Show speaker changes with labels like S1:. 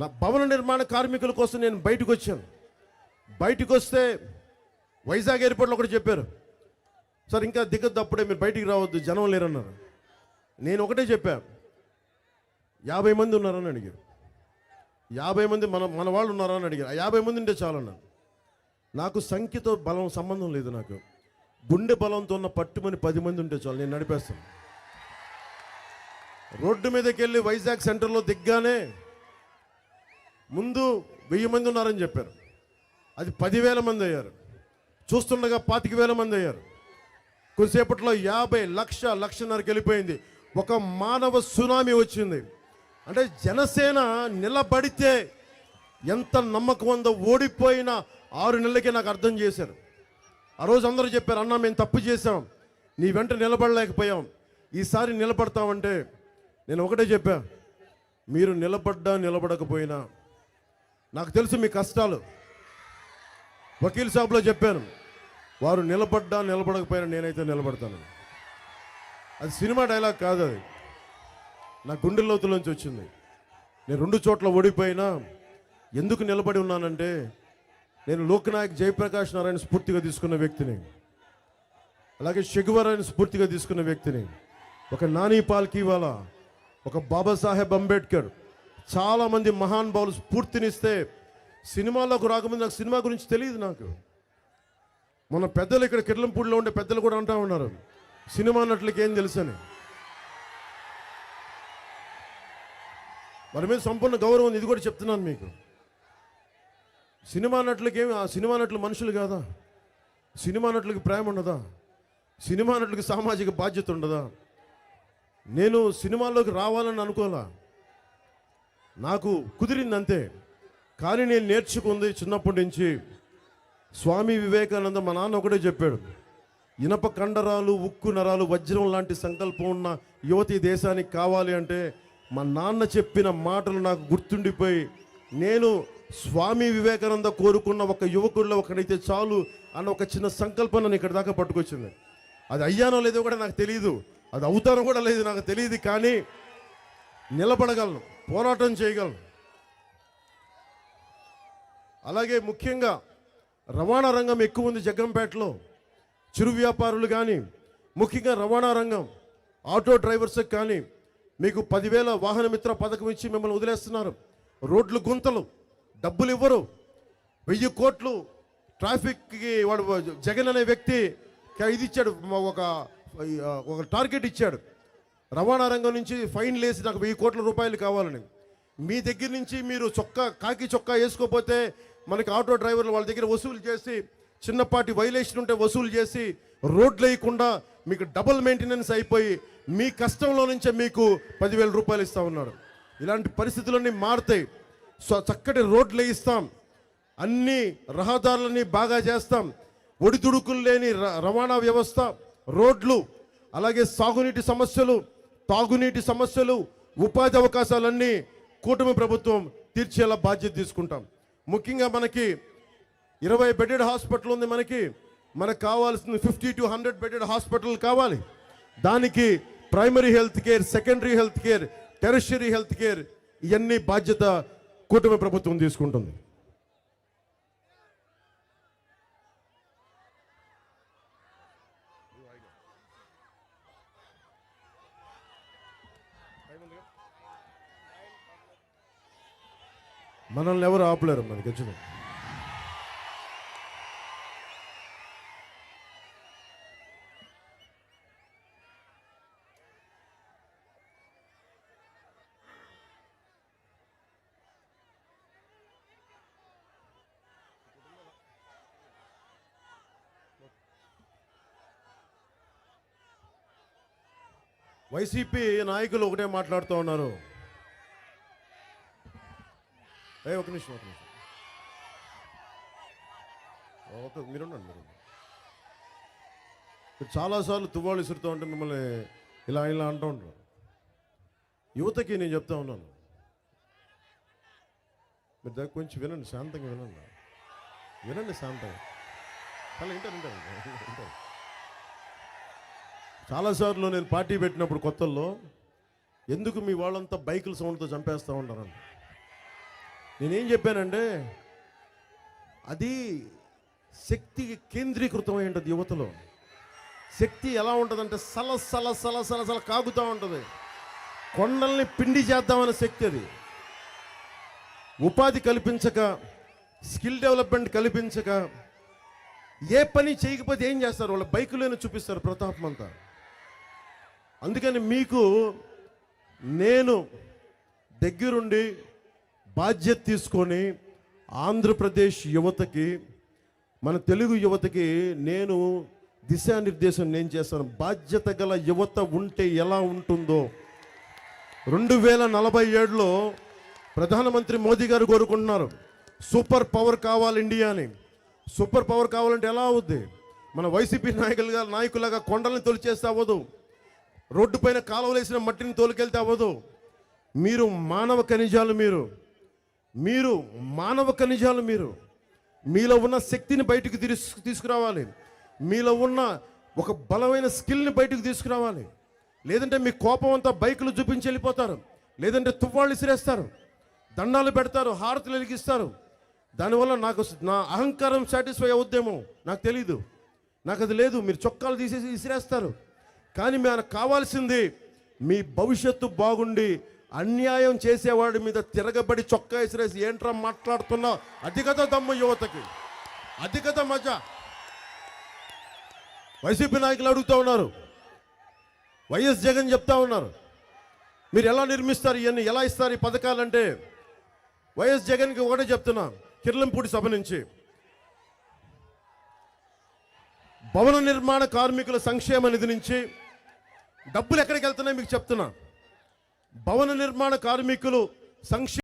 S1: నా భవన నిర్మాణ కార్మికుల కోసం నేను బయటకు వచ్చాను. బయటకు వస్తే వైజాగ్ ఎయిర్పోర్ట్లో ఒకటి చెప్పారు. సార్ ఇంకా దిగద్దు అప్పుడే మీరు బయటికి రావద్దు జనం లేరన్నారు. నేను ఒకటే చెప్పా. యాభై మంది ఉన్నారని అడిగారు. యాభై మంది మన మన వాళ్ళు ఉన్నారని అడిగారు. యాభై మంది ఉంటే చాలన్నాను నాకు సంఖ్యతో బలం సంబంధం లేదు నాకు. గుండె బలంతో ఉన్న పట్టుమని పది మంది ఉంటే చాలు నేను నడిపేస్తాను. రోడ్డు మీదకి వెళ్ళి వైజాగ్ సెంటర్లో దిగ్గానే ముందు వెయ్యి మంది ఉన్నారని చెప్పారు. అది పదివేల మంది అయ్యారు. చూస్తుండగా పాతిక వేల మంది అయ్యారు. కొద్దిసేపట్లో యాభై లక్ష లక్షన్నరకు వెళ్ళిపోయింది ఒక మానవ సునామీ వచ్చింది. అంటే జనసేన నిలబడితే ఎంత నమ్మకం ఉందో ఓడిపోయిన ఆరు నెలలకే నాకు అర్థం చేశారు. ఆ రోజు అందరూ చెప్పారు అన్న మేము తప్పు చేశాం. నీ వెంట నిలబడలేకపోయాం. ఈసారి నిలబడతామంటే నేను ఒకటే చెప్పా మీరు నిలబడ్డా నిలబడకపోయినా నాకు తెలుసు మీ కష్టాలు. వకీల్ సాబ్లో చెప్పాను వారు నిలబడ్డా నిలబడకపోయినా నేనైతే నిలబడతాను. అది సినిమా డైలాగ్ కాదు అది. నా గుండె లోతులోంచి వచ్చింది. నేను రెండు చోట్ల ఓడిపోయినా ఎందుకు నిలబడి ఉన్నానంటే నేను లోక్నాయక్ జయప్రకాష్ నారాయణ స్ఫూర్తిగా తీసుకున్న వ్యక్తిని. అలాగే షెగువరాయన స్ఫూర్తిగా తీసుకున్న వ్యక్తిని. ఒక నాని పాల్కీవాలా ఒక బాబాసాహెబ్ అంబేద్కర్ చాలామంది మహాన్ భావులు స్ఫూర్తినిస్తే సినిమాలోకి రాకముందు నాకు సినిమా గురించి తెలియదు నాకు. మన పెద్దలు ఇక్కడ కిర్లంపూడిలో ఉండే పెద్దలు కూడా అంటా ఉన్నారు. సినిమా నట్లకి ఏం తెలుసని. వారి మీద సంపూర్ణ గౌరవం ఉంది, ఇది కూడా చెప్తున్నాను మీకు. సినిమా నటులకి ఏమి ఆ సినిమా నటులు మనుషులు కాదా? సినిమా నటులకి ప్రేమ ఉండదా? సినిమా నటులకి సామాజిక బాధ్యత ఉండదా? నేను సినిమాల్లోకి రావాలని అనుకోలా నాకు కుదిరింది అంతే కానీ నేను నేర్చుకుంది చిన్నప్పటి నుంచి స్వామి వివేకానంద మా నాన్న ఒకటే చెప్పాడు. ఇనప కండరాలు ఉక్కు నరాలు వజ్రం లాంటి సంకల్పం ఉన్న యువతి దేశానికి కావాలి అంటే మా నాన్న చెప్పిన మాటలు నాకు గుర్తుండిపోయి నేను స్వామి వివేకానంద కోరుకున్న ఒక యువకుల్లో ఒకడైతే చాలు అన్న ఒక చిన్న సంకల్పం నన్ను ఇక్కడ దాకా పట్టుకొచ్చింది. అది అయ్యానో లేదో కూడా నాకు తెలియదు అది అవుతానో కూడా లేదు నాకు తెలియదు కానీ నిలబడగలను పోరాటం చేయగలను. అలాగే ముఖ్యంగా రవాణా రంగం ఎక్కువ ఉంది జగ్గంపేటలో చిరు వ్యాపారులు కానీ ముఖ్యంగా రవాణా రంగం ఆటో డ్రైవర్స్కి కానీ మీకు పదివేల వాహన మిత్ర పథకం ఇచ్చి మిమ్మల్ని వదిలేస్తున్నారు. రోడ్లు గుంతలు డబ్బులు ఇవ్వరు. వెయ్యి కోట్లు ట్రాఫిక్కి వాడు జగన్ అనే వ్యక్తి ఇది ఇచ్చాడు ఒక ఒక టార్గెట్ ఇచ్చాడు. రవాణా రంగం నుంచి ఫైన్ లేసి నాకు వెయ్యి కోట్ల రూపాయలు కావాలని. మీ దగ్గర నుంచి మీరు చొక్కా కాకి చొక్కా వేసుకోకపోతే మనకి ఆటో డ్రైవర్లు వాళ్ళ దగ్గర వసూలు చేసి చిన్నపాటి వైలేషన్ ఉంటే వసూలు చేసి రోడ్లు వేయకుండా మీకు డబుల్ మెయింటెనెన్స్ అయిపోయి మీ కష్టంలో నుంచే మీకు పదివేల రూపాయలు ఇస్తా ఉన్నాడు ఇలాంటి పరిస్థితులన్నీ మారుతాయి. సో చక్కటి రోడ్లు వేయిస్తాం. అన్ని రహదారులని బాగా చేస్తాం. ఒడిదుడుకులు లేని ర- రవాణా వ్యవస్థ రోడ్లు అలాగే సాగునీటి సమస్యలు తాగునీటి సమస్యలు ఉపాధి అవకాశాలన్నీ కూటమి ప్రభుత్వం తీర్చేలా బాధ్యత తీసుకుంటాం. ముఖ్యంగా మనకి ఇరవై బెడెడ్ హాస్పిటల్ ఉంది మనకి. మనకు కావాల్సింది fifty to hundred bedded hospital కావాలి. దానికి primary health care secondary health care tertiary health care ఇవన్నీ బాధ్యత కూటమి ప్రభుత్వం తీసుకుంటుంది. మనల్ని ఎవరు ఆపలేరు మనకి వచ్చిన వైసీపీ నాయకులు ఒకటే మాట్లాడుతూ ఉన్నారు. ఏ ఒక నిమిషం ఒక నిమిషం. ఒక మీరుండండి మీరు మీరు చాలాసార్లు తువ్వాళ్ళు ఇసురుతూ ఉంటే మిమ్మల్ని ఇలా ఇలా అంటూ ఉంటారు. యువతకి నేను చెప్తా ఉన్నాను. మీరు దగ్గర కొంచెం వినండి శాంతంగా వినండి. వినండి శాంతంగా. చాలా వింటారు వింటారు చాలాసార్లు నేను పార్టీ పెట్టినప్పుడు కొత్తల్లో ఎందుకు మీ వాళ్ళంతా బైకుల సౌండ్తో చంపేస్తూ ఉంటారండి నేనేం చెప్పానంటే అది శక్తి కేంద్రీకృతమై ఉంటుంది యువతలో. శక్తి ఎలా ఉంటుందంటే సల సల సల సల సల కాగుతూ ఉంటుంది. కొండల్ని పిండి చేద్దామనే శక్తి అది. ఉపాధి కల్పించక స్కిల్ డెవలప్మెంట్ కల్పించక ఏ పని చేయకపోతే ఏం చేస్తారు? వాళ్ళ బైకులోనే చూపిస్తారు ప్రతాపం అంతా. అందుకని మీకు నేను దగ్గరుండి బాధ్యత తీసుకొని ఆంధ్రప్రదేశ్ యువతకి మన తెలుగు యువతకి నేను దిశానిర్దేశం నేను చేస్తాను. బాధ్యత గల యువత ఉంటే ఎలా ఉంటుందో. రెండు వేల నలభై ఏడులో ప్రధానమంత్రి మోదీ గారు కోరుకుంటున్నారు సూపర్ పవర్ కావాలి ఇండియా అని సూపర్ పవర్ కావాలంటే ఎలా అవుద్ది? మన వైసీపీ నాయకులుగా నాయకులుగా కొండల్ని తొలిచేస్తే అవ్వదు. రోడ్డుపైన కాలువలేసిన కాలువలు వేసిన మట్టిని తోలుకెళ్తే అవ్వదు. మీరు మానవ ఖనిజాలు మీరు. మీరు మానవ ఖనిజాలు మీరు. మీలో ఉన్న శక్తిని బయటకు తీసుకు తీసుకురావాలి. మీలో ఉన్న ఒక బలమైన స్కిల్ని బయటకు తీసుకురావాలి. లేదంటే మీ కోపం అంతా బైకులు చూపించి వెళ్ళిపోతారు. లేదంటే తువ్వాళ్ళు ఇసిరేస్తారు. దండాలు పెడతారు హారతులు వెలిగిస్తారు. దానివల్ల నాకు నా అహంకారం సాటిస్ఫై అవుద్దేమో? నాకు తెలీదు. నాకు అది లేదు. మీరు చొక్కాలు తీసేసి ఇసిరేస్తారు. కానీ మనకు కావాల్సింది మీ భవిష్యత్తు బాగుండి అన్యాయం చేసేవాడి మీద తిరగబడి చొక్కా ఇసిరేసి ఏంట్రా మాట్లాడుతున్నా అధికత దమ్ము యువతకి. అధికత మజ. వైసీపీ నాయకులు అడుగుతూ ఉన్నారు. వైఎస్ జగన్ చెప్తా ఉన్నారు. మీరు ఎలా నిర్మిస్తారు ఇవన్నీ ఎలా ఇస్తారు ఈ పథకాలంటే? వైఎస్ జగన్కి ఒకటే చెప్తున్నా కిర్లంపూడి సభ నుంచి. భవన నిర్మాణ కార్మికుల సంక్షేమ నిధి నుంచి డబ్బులు ఎక్కడికి వెళ్తున్నాయి మీకు చెప్తున్నా. భవన నిర్మాణ కార్మికులు సంక్షేమ